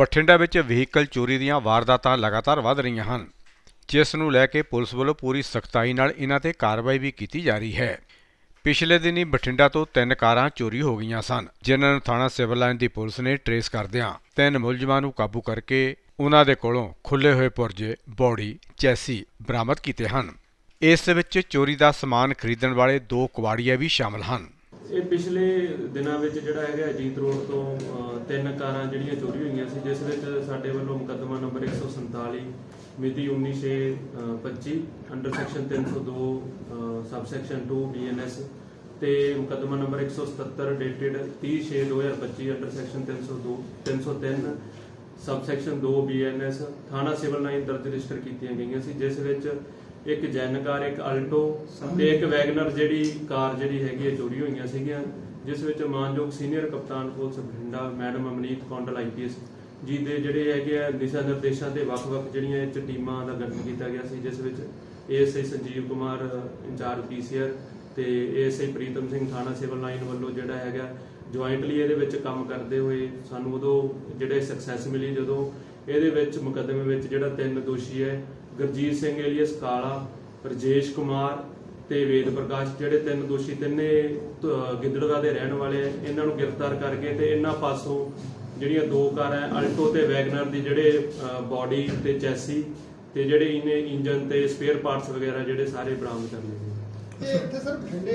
ਬਠਿੰਡਾ ਵਿੱਚ ਵਹੀਕਲ ਚੋਰੀ ਦੀਆਂ ਵਾਰਦਾਤਾਂ ਲਗਾਤਾਰ ਵਧ ਰਹੀਆਂ ਹਨ, ਜਿਸ ਨੂੰ ਲੈ ਕੇ ਪੁਲਿਸ ਵੱਲੋਂ ਪੂਰੀ ਸਖਤਾਈ ਨਾਲ ਇਹਨਾਂ ਤੇ ਕਾਰਵਾਈ ਵੀ ਕੀਤੀ ਜਾ ਰਹੀ ਹੈ। ਪਿਛਲੇ ਦਿਨੀ ਬਠਿੰਡਾ ਤੋਂ ਤਿੰਨ ਕਾਰਾਂ ਚੋਰੀ ਹੋ ਗਈਆਂ ਸਨ, ਜਿਨ੍ਹਾਂ ਨੂੰ ਥਾਣਾ ਸਿਵਲ ਲਾਈਨ ਦੀ ਪੁਲਿਸ ਨੇ ਟਰੇਸ ਕਰਦਿਆਂ ਤਿੰਨ ਮੁਲਜ਼ਮਾਂ ਨੂੰ ਕਾਬੂ ਕਰਕੇ ਉਹਨਾਂ ਦੇ ਕੋਲੋਂ ਖੁੱਲੇ ਹੋਏ ਪੁਰਜੇ ਬੌਡੀ ਚੈਸੀ ਬਰਾਮਦ ਕੀਤੇ ਹਨ। ਇਸ ਵਿੱਚ ਚੋਰੀ ਦਾ ਸਮਾਨ ਖਰੀਦਣ ਵਾਲੇ ਦੋ ਕੁਵਾੜੀਏ ਵੀ ਸ਼ਾਮਲ ਹਨ। ਇਹ ਪਿਛਲੇ ਦਿਨਾਂ ਵਿੱਚ ਜਿਹੜਾ ਹੈਗਾ ਅਜੀਤ ਰੋਡ ਤੋਂ ਤਿੰਨ ਕਾਰਾਂ ਜਿਹੜੀਆਂ ਚੋਰੀ ਹੋਈਆਂ ਸੀ, ਜਿਸ ਵਿੱਚ ਸਾਡੇ ਵੱਲੋਂ ਮੁਕੱਦਮਾ ਨੰਬਰ 147 ਮਿਤੀ 19/25 under section 302 sub section 2 BNS ਤੇ ਮੁਕੱਦਮਾ number 177 dated 30/6/2025 under section 302 303 sub section 2 BNS ਥਾਣਾ ਸਿਵਲ ਲਾਈਨ ਦਰਜ ਰਜਿਸਟਰ ਕੀਤੀਆਂ ਗਈਆਂ ਸੀ, ਜਿਸ ਵਿੱਚ ਇੱਕ ਜੈਨ ਇੱਕ ਅਲਟੋ ਤੇ ਇੱਕ ਵੈਗਨਰ ਜਿਹੜੀ ਕਾਰ ਜਿਹੜੀ ਹੈਗੀ ਹੈ, ਚੋਰੀ ਹੋਈਆਂ ਸੀਗੀਆਂ, ਜਿਸ ਵਿੱਚ ਮਾਨਯੋਗ ਸੀਨੀਅਰ ਕਪਤਾਨ police Bathinda, madam Amneet Kondal IPS ji ਦੇ ਜਿਹੜੇ ਹੈਗੇ ਆ ਦਿਸ਼ਾ ਨਿਰਦੇਸ਼ਾਂ ਤੇ ਵੱਖ-ਵੱਖ ਜਿਹੜੀਆਂ ਇਹ ਟੀਮਾਂ ਦਾ ਗਠਨ ਕੀਤਾ ਗਿਆ ਸੀ, ਜਿਸ ਵਿੱਚ ASI Sanjeev Kumar, incharge PCR ਤੇ ਏਐਸਆਈ ਪ੍ਰੀਤਮ ਸਿੰਘ ਥਾਣਾ ਸਿਵਲ ਲਾਈਨ ਵੱਲੋਂ ਜਿਹੜਾ ਹੈਗਾ ਜੁਆਇੰਟਲੀ ਇਹਦੇ ਵਿੱਚ ਕੰਮ ਕਰਦੇ ਹੋਏ ਸਾਨੂੰ ਉਦੋਂ ਜਿਹੜੇ ਸਕਸੈਸ ਮਿਲੀ ਜਦੋਂ ਇਹਦੇ ਵਿੱਚ ਮੁਕੱਦਮੇ ਵਿੱਚ ਜਿਹੜਾ ਤਿੰਨ ਦੋਸ਼ੀ ਹੈ, ਗੁਰਜੀਤ ਸਿੰਘ ਏਲੀਅਸ, ਕਾਲਾ, ਰਜੇਸ਼ ਕੁਮਾਰ ਤੇ ਵੇਦ ਪ੍ਰਕਾਸ਼, ਜਿਹੜੇ ਤਿੰਨ ਦੋਸ਼ੀ ਤਿੰਨੇ ਧ- ਗਿੱਦੜਵਾ ਦੇ ਰਹਿਣ ਵਾਲੇ ਆ ਇਹਨਾਂ ਨੂੰ ਗ੍ਰਿਫਤਾਰ ਕਰਕੇ ਤੇ ਇਹਨਾਂ ਪਾਸੋਂ ਜਿਹੜੀਆਂ ਦੋ ਕਾਰਾਂ ਅਲਟੋ ਤੇ ਵੈਗਨਰ ਦੀ ਜਿਹੜੇ ਬਾਡੀ ਤੇ ਚੈਸੀ ਤੇ ਜਿਹੜੇ ਇਹਨੇ ਇੰਜਨ ਤੇ ਸਪੇਅਰ ਪਾਰਟਸ ਵਗੈਰਾ ਜਿਹੜੇ ਸਾਰੇ ਬਰਾਮਦ ਕਰ ਲਏ ਇਹ ਇੱਥੇ ਸਰ ਬਠਿੰਡੇ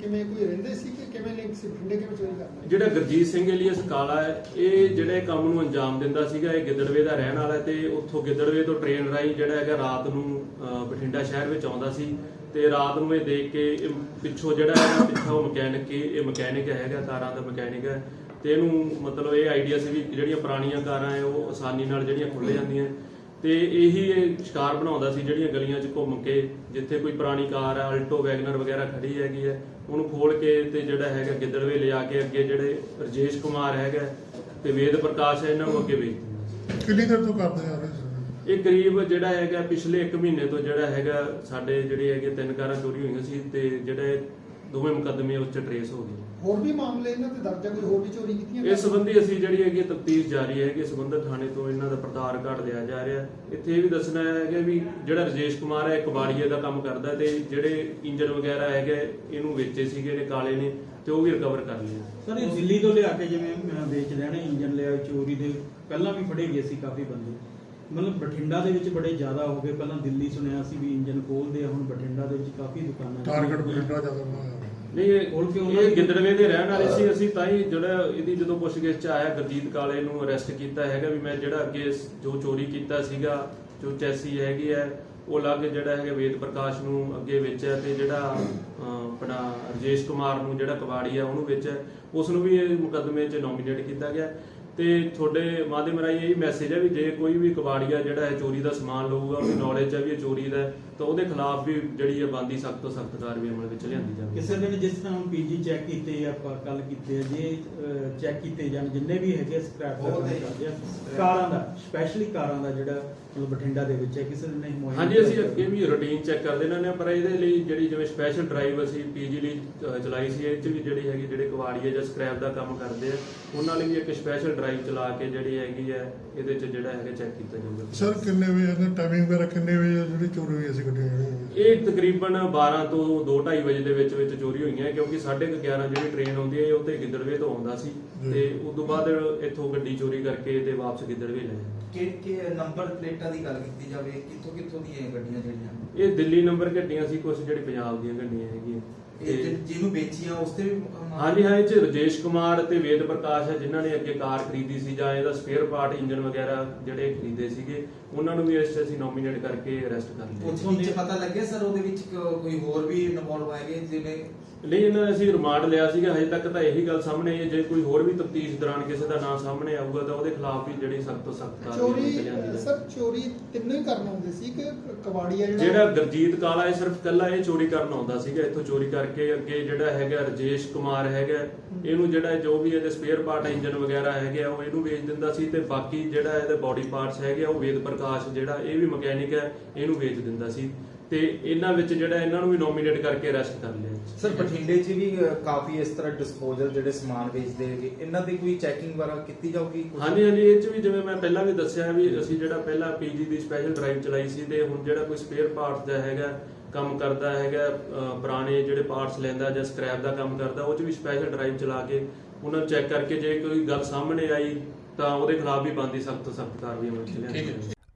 ਕਿਵੇਂ ਕੋਈ ਰਹਿੰਦੇ ਸੀ ਕਿ ਕਿਵੇਂ ਲਿੰਕ ਸੀ? ਬਠਿੰਡੇ ਕਿਵੇਂ ਚੋਰੀ ਕਰਨਾ ਜਿਹੜਾ ਗੁਰਜੀਤ ਸਿੰਘ ਏਲੀਅਸ ਕਾਲਾ ਹੈ, ਇਹ ਜਿਹੜੇ ਕੰਮ ਨੂੰ ਅੰਜਾਮ ਦਿੰਦਾ ਸੀਗਾ, ਇਹ ਗਿੱਦੜਵੇ ਦਾ ਰਹਿਣ ਵਾਲਾ ਤੇ ਉੱਥੋਂ ਗਿੱਦੜਵੇ ਤੋਂ ਟ੍ਰੇਨ ਰਾਹੀਂ ਜਿਹੜਾ ਹੈਗਾ ਰਾਤ ਨੂੰ ਬਠਿੰਡਾ ਸ਼ਹਿਰ ਵਿੱਚ ਆਉਂਦਾ ਸੀ ਤੇ ਰਾਤ ਨੂੰ ਇਹ ਦੇਖ ਕੇ ਪਿੱਛੋਂ ਜਿਹੜਾ ਹੈਗਾ ਪਿੱਛੋਂ ਮਕੈਨਿਕ ਇਹ ਮਕੈਨਿਕ ਹੈਗਾ ਕਾਰਾਂ ਦਾ ਮਕੈਨਿਕ ਹੈ ਤੇ ਇਹਨੂੰ ਮਤਲਬ ਇਹ ਆਈਡੀਆ ਸੀ ਵੀ ਜਿਹੜੀਆਂ ਪੁਰਾਣੀਆਂ ਕਾਰਾਂ ਹੈ, ਉਹ ਆਸਾਨੀ ਨਾਲ ਜਿਹੜੀਆਂ ਖੁੱਲ ਜਾਂਦੀਆਂ। ਤੇ ਇਹੀ ਇਹ ਸ਼ਿਕਾਰ ਬਣਾਉਂਦਾ ਸੀ ਜਿਹੜੀਆਂ ਗਲੀਆਂ 'ਚ ਘੁੰਮ ਕੇ ਜਿੱਥੇ ਕੋਈ ਪੁਰਾਣੀ ਕਾਰ ਹੈ ਅਲਟੋ ਵੈਗਨਰ ਵਗੈਰਾ ਖੜੀ ਹੈਗੀ ਹੈ ਉਹਨੂੰ ਖੋਲ ਕੇ ਤੇ ਜਿਹੜਾ ਹੈਗਾ ਗਿੱਦੜਵੇ ਲਿਜਾ ਕੇ ਅੱਗੇ ਜਿਹੜੇ ਰਜੇਸ਼ ਕੁਮਾਰ ਹੈਗਾ ਤੇ ਵੇਦ ਪ੍ਰਕਾਸ਼ ਹੈ ਇਹਨਾਂ ਨੂੰ ਅੱਗੇ ਵੇਚ ਦਿੰਦਾ ਕਿੰਨੀ ਦੇਰ ਤੋਂ ਕਰਦੇ ਆ ਰਹੇ ਇਹ ਕਰੀਬ ਜਿਹੜਾ ਹੈਗਾ ਪਿਛਲੇ 1 ਮਹੀਨੇ ਤੋਂ ਜਿਹੜਾ ਹੈਗਾ ਸਾਡੇ ਜਿਹੜੇ ਹੈਗੇ ਤਿੰਨ ਕਾਰਾਂ ਚੋਰੀ ਹੋਈਆਂ ਸੀ ਤੇ ਜਿਹੜੇ ਦੋਵੇਂ ਮੁਕੱਦਮੇ ਉਸ 'ਚ ਟਰੇਸ ਹੋ ਗਏ। ਹੋਰ ਵੀ ਮਾਮਲੇ ਇਹਨਾਂ ਤੇ ਦਰਜ ਹੈ ਕੋਈ ਹੋਰ ਵੀ ਚੋਰੀ ਕੀਤੀਆਂ ਇਸ ਸੰਬੰਧੀ ਅਸੀਂ ਜਿਹੜੀ ਹੈਗੀ ਤਫਤੀਸ਼ ਜਾਰੀ ਹੈ ਕਿ ਸੰਬੰਧਿਤ ਥਾਣੇ ਤੋਂ ਇਹਨਾਂ ਦਾ ਪ੍ਰਧਾਰ ਕਾਰਡ ਲਿਆ ਜਾ ਰਿਹਾ ਇੱਥੇ ਇਹ ਵੀ ਦੱਸਣਾ ਹੈ ਕਿ ਵੀ ਜਿਹੜਾ ਰਜੇਸ਼ ਕੁਮਾਰ ਹੈ ਕਬਾੜੀਏ ਦਾ ਕੰਮ ਕਰਦਾ ਹੈ ਤੇ ਜਿਹੜੇ ਇੰਜਨ ਵਗੈਰਾ ਹੈਗੇ ਇਹਨੂੰ ਵੇਚੇ ਸੀਗੇ ਨੇ ਕਾਲੇ ਨੇ ਤੇ ਉਹ ਵੀ ਰਿਕਵਰ ਕਰ ਲਿਆ ਸਰ ਇਹ ਦਿੱਲੀ ਤੋਂ ਲਿਆ ਕੇ ਜਿਵੇਂ ਅਹ, ਵੇਚਦੇ ਨੇ ਇੰਜਨ ਲਿਆ ਚੋਰੀ ਦੇ ਪਹਿਲਾਂ ਵੀ ਫੜੇ ਗਏ ਸੀ ਕਾਫੀ ਬੰਦੇ। ਮਤਲਬ ਬਠਿੰਡਾ ਦੇ ਵਿੱਚ ਬੜੇ ਜ਼ਿਆਦਾ ਹੋ ਗਏ। ਪਹਿਲਾਂ ਦਿੱਲੀ ਸੁਣਿਆ ਸੀ ਵੀ ਇੰਜਨ ਖੋਲਦੇ ਆ ਹੁਣ ਬਠਿੰਡਾ ਦੇ ਵਿੱਚ ਕਾਫੀ ਦੁਕਾਨਾਂ ਟਾਰਗੇਟ ਬਠਿੰਡਾ ਜ਼ਿਆਦਾ ਬਣਾਇਆ ਨਹੀਂ ਇਹ ਹੋਰ ਕਿ ਉਹਨਾਂ ਇਹ ਦੀ- ਗਿੱਦੜਵੇ ਦੇ ਰਹਿਣ ਵਾਲੇ ਸੀ। ਅਸੀਂ ਤਾਂ ਹੀ ਜਿਹੜਾ ਇਹਦੀ ਜਦੋਂ ਪੁੱਛਗਿੱਛ ਚ ਆਇਆ ਗੁਰਜੀਤ ਕਾਲੇ ਨੂੰ ਅਰੈਸਟ ਕੀਤਾ ਹੈਗਾ ਵੀ ਮੈਂ ਜਿਹੜਾ ਅੱਗੇ ਜੋ ਚੋਰੀ ਕੀਤਾ ਸੀਗਾ ਜੋ ਚੈਸੀ ਹੈਗੀ ਹੈ ਉਹ ਲੱਗ ਜਿਹੜਾ ਹੈਗਾ ਵੇਦ ਪ੍ਰਕਾਸ਼ ਨੂੰ ਅੱਗੇ ਵੇਚਿਆ ਤੇ ਜਿਹੜਾ ਆਪਣਾ ਰਜੇਸ਼ ਕੁਮਾਰ ਨੂੰ ਜਿਹੜਾ ਕਬਾੜੀ ਆ ਉਹਨੂੰ ਵੇਚਿਆ। ਉਸ ਨੂੰ ਵੀ ਇਹ ਮੁਕੱਦਮੇ 'ਚ ਨੋਮੀਨੇਟ ਕੀਤਾ ਗਿਆ। ਤੇ ਤੁਹਾਡੇ ਮਾਧਿਅਮ ਰਾਹੀਂ ਇਹ ਮੈਸੇਜ ਹੈ ਵੀ ਜੇ ਕੋਈ ਵੀ ਕਬਾੜੀਆ ਜਿਹੜਾ ਹੈ ਚੋਰੀ ਦਾ ਸਮਾਨ ਲਊਗਾ ਉਹਦੀ ਨੌਲੇਜ ਹੈ ਵੀ ਇਹ ਚੋਰੀ ਦਾ ਹੈ, ਤਾਂ ਉਹਦੇ ਖਿਲਾਫ ਵੀ ਜਿਹੜੀ ਹੈ ਬੰਦੀ ਸਖਤ ਤੋਂ ਸਖਤ ਕਾਰਵਾਈ ਅਮਲ ਵਿੱਚ ਲਿਆਂਦੀ ਜਾਵੇ ਕਿਸੇ ਦਿਨ ਜਿਸ ਤਰ੍ਹਾਂ ਹੁਣ ਪੀਜੀ ਚੈੱਕ ਕੀਤੇ ਆ ਆਪਾਂ ਕੱਲ ਕੀਤੇ ਆ ਜੇ ਚੈੱਕ ਕੀਤੇ ਜਾਣ ਜਿੰਨੇ ਵੀ ਹੈਗੇ ਸਕ੍ਰੈਪ ਕੰਮ ਕਰਦੇ ਆ ਕਾਰਾਂ ਦਾ ਸਪੈਸ਼ਲੀ ਕਾਰਾਂ ਦਾ ਜਿਹੜਾ ਮਤਲਬ ਬਠਿੰਡਾ ਦੇ ਵਿੱਚ ਹੈ ਕਿਸੇ ਦਿਨ ਨਹੀਂ ਮੁਹੱਈਆ ਹਾਂਜੀ ਅਸੀਂ ਅੱਗੇ ਵੀ ਰੂਟੀਨ ਚੈੱਕ ਕਰਦੇ ਰਹਿੰਦੇ ਹਾਂ ਪਰ ਇਹਦੇ ਲਈ ਜਿਹੜੀ ਜਿਵੇਂ ਸਪੈਸ਼ਲ ਡਰਾਈਵ ਅਸੀਂ ਪੀਜੀ ਲਈ ਅ, ਚਲਾਈ ਸੀ ਇਹ ਚ ਵੀ ਜਿਹੜੀ ਹੈਗੀ ਜਿਹੜੇ ਕਵਾੜੀਏ ਜਾਂ ਸਕ੍ਰੈਪ ਦਾ ਕੰਮ ਕਰਦੇ ਆ ਉਹਨਾਂ ਲਈ ਵੀ ਇੱਕ ਸਪੈਸ਼ਲ ਡਰਾਈਵ ਚਲਾ ਕੇ ਜਿਹੜੀ ਹੈਗੀ ਹੈ ਇਹਦੇ ਚ ਜਿਹੜਾ ਹੈਗਾ ਚੈੱਕ ਕੀਤਾ ਜਾਊਗਾ। ਸਰ ਕਿੰਨੇ ਵਜੇ ਇਹਦਾ ਟਾਈਮਿੰਗ ਵਗੈਰਾ ਕਿੰਨੇ ਵਜੇ ਆ ਜਿਹੜੀ ਚੋਰੀ ਹੋਈ ਸੀ ਗੱਡੀਆਂ ਜਿਹੜੀਆਂ ਇਹ ਤਕਰੀਬਨ 12 ਤੋਂ 2:30 ਵਜੇ ਦੇ ਵਿੱਚ ਵਿੱਚ ਚੋਰੀ ਹੋਈਆਂ ਕਿਉਂਕਿ 11:30 ਜਿਹੜੀ ਟ੍ਰੇਨ ਆਉਂਦੀ ਹੈ ਇਹ ਉੱਤੇ ਗਿੱਦੜਵੇ ਤੋਂ ਆਉਂਦਾ ਸੀ। ਤੇ ਉਸ ਤੋਂ ਬਾਅਦ ਇੱਥੋਂ ਗੱਡੀ ਚੋਰੀ ਕਰਕੇ ਤੇ ਵਾਪਸ ਗਿੱਦੜਵੇ ਲੈ ਕਿ ਕਿ ਨੰਬਰ ਪਲੇਟਾਂ ਦੀ ਗੱਲ ਕੀਤੀ ਜਾਵੇ ਕਿੱਥੋਂ ਕਿੱਥੋਂ ਦੀਆਂ ਗੱਡੀਆਂ ਜਿਹੜੀਆਂ? ਇਹ ਦਿੱਲੀ ਨੰਬਰ ਗੱਡੀਆਂ ਸੀ ਕੁਝ ਜਿਹੜੀ ਪੰਜਾਬ ਦੀਆਂ ਗੱਡੀਆਂ ਹੈਗੀਆਂ। ਇਹ ਤੇ- ਜਿ- ਜਿਹਨੂੰ ਉਸ ਤੇ ਵੀ ਹਾਂਜੀ, ਹਾਂ, ਇਹ ਚ ਰਜੇਸ਼ ਕੁਮਾਰ ਤੇ ਵੇਦ ਪ੍ਰਕਾਸ਼ ਹੈ ਜਿਨ੍ਹਾਂ ਨੇ ਅੱਗੇ ਕਾਰ ਖਰੀਦੀ ਸੀ ਜਾਂ ਇਹਦਾ ਸਪੇਅਰ ਪਾਰਟ ਇੰਜਨ ਵਗੈਰਾ ਜਿਹੜੇ ਖਰੀਦੇ ਸੀਗੇ। ਉਹਨਾਂ ਨੂੰ ਵੀ ਇਸ 'ਚ ਅਸੀਂ ਨੋਮੀਨੇਟ ਕਰਕੇ ਅਰੈਸਟ ਕਰ ਲਿਆ ਪੁੱਛ ਵਿੱਚ ਪਤਾ ਲੱਗਿਆ ਸਰ ਉਹਦੇ ਵਿੱਚ ਕ- ਕੋਈ ਹੋਰ ਵੀ ਇਨਵੋਲਵ ਹੈਗੇ ਜਿਵੇਂ? ਨਹੀਂ ਇਹਨਾਂ ਨੇ ਅਸੀਂ ਰਿਮਾਂਡ ਲਿਆ ਸੀਗਾ ਹਜੇ ਤੱਕ ਤਾਂ ਇਹੀ ਗੱਲ ਸਾਹਮਣੇ ਆਈ ਹੈ। ਜੇ ਕੋਈ ਹੋਰ ਵੀ ਤਫਤੀਸ਼ ਦੌਰਾਨ ਕਿਸੇ ਦਾ ਨਾਮ ਸਾਹਮਣੇ ਆਊਗਾ ਤਾਂ ਉਹਦੇ ਖਿਲਾਫ ਵੀ ਜਿਹੜੀ ਸਖਤ ਤੋਂ ਸਖਤ ਕਾਰਵਾਈ ਚੋਰੀ ਕੀਤੀ ਜਾਂਦੀ ਹੈ। ਸਰ ਚੋਰੀ ਤਿੰਨੋਂ ਹੀ ਕਰਨ ਆਉਂਦੇ ਸੀ ਕਿ ਕਬਾੜੀਆ ਜਿਹੜਾ? ਜਿਹੜਾ ਗੁਰਜੀਤ ਕਾਲਾ ਇਹ ਸਿਰਫ ਕੱਲਾ ਇਹ ਚੋਰੀ ਕਰਨ ਆਉਂਦਾ ਸੀਗਾ। ਇੱਥੋਂ ਚੋਰੀ ਕਰਕੇ ਅੱਗੇ ਜਿਹੜਾ ਹੈਗਾ ਰਜੇਸ਼ ਕੁਮਾਰ ਹੈਗਾ ਇਹਨੂੰ ਜਿਹੜਾ ਜੋ ਵੀ ਇਹਦੇ ਸਪੇਅਰ ਪਾਰਟ ਇੰਜਨ ਵਗੈਰਾ ਹੈਗੇ ਆ ਉਹ ਇਹਨੂੰ ਵੇਚ ਦਿੰਦਾ ਸੀ ਤੇ ਬਾਕੀ ਜਿਹੜਾ ਇਹਦੇ ਬਾਡੀ ਪਾਰਟਸ ਹੈਗੇ ਆ ਉਹ ਵੇਦ ਪ੍ਰਕਾਸ਼ ਜਿਹੜਾ ਇਹ ਵੀ ਮਕੈਨਿਕ ਹੈ ਇਹਨੂੰ ਵੇਚ ਦਿੰਦਾ ਸੀ। ਤੇ ਇਹਨਾਂ ਵਿੱਚ ਜਿਹੜਾ ਇਹਨਾਂ ਨੂੰ ਵੀ ਨੋਮੀਨੇਟ ਕਰਕੇ ਅਰੈਸਟ ਕਰ ਲਿਆ। ਸਰ ਬਠਿੰਡੇ 'ਚ ਵੀ ਅ, ਕਾਫੀ ਇਸ ਤਰ੍ਹਾਂ ਡਿਸਪੋਜ਼ਲ ਜਿਹੜੇ ਸਮਾਨ ਵੇਚਦੇ ਹੈਗੇ ਇਹਨਾਂ ਦੀ ਕੋਈ ਚੈਕਿੰਗ ਵਗੈਰਾ ਕੀਤੀ ਜਾਊਗੀ? ਕੁਛ? ਹਾਂਜੀ ਹਾਂਜੀ ਇਹ ਚ ਵੀ ਜਿਵੇਂ ਮੈਂ ਪਹਿਲਾਂ ਵੀ ਦੱਸਿਆ ਵੀ ਅਸੀਂ ਜਿਹੜਾ ਪਹਿਲਾਂ ਪੀਜੀ ਦੀ ਸਪੈਸ਼ਲ ਡਰਾਈਵ ਚਲਾਈ ਸੀ ਤੇ ਹੁਣ ਜਿਹੜਾ ਕੋਈ ਸਪੇਅਰ ਪਾਰਟਸ ਦਾ ਹੈਗਾ ਕੰਮ ਕਰਦਾ ਹੈਗਾ ਅਹ ਪੁਰਾਣੇ ਜਿਹੜੇ ਪਾਰਟਸ ਲੈਂਦਾ ਜਾਂ ਸਕ੍ਰੈਪ ਦਾ ਕੰਮ ਕਰਦਾ ਉਹ ਚ ਵੀ ਸਪੈਸ਼ਲ ਡਰਾਈਵ ਚਲਾ ਕੇ ਉਹਨਾਂ ਨੂੰ ਚੈੱਕ ਕਰਕੇ ਜੇ ਕੋਈ ਗੱਲ ਸਾਹਮਣੇ ਆਈ ਤਾਂ ਉਹਦੇ ਖਿਲਾਫ ਵੀ ਬਣਦੀ ਸਖਤ ਤੋਂ ਸਖਤ ਕਾਰਵਾਈ ਹੋਣੀ ਚਾਹੀਦੀ ਹੈ।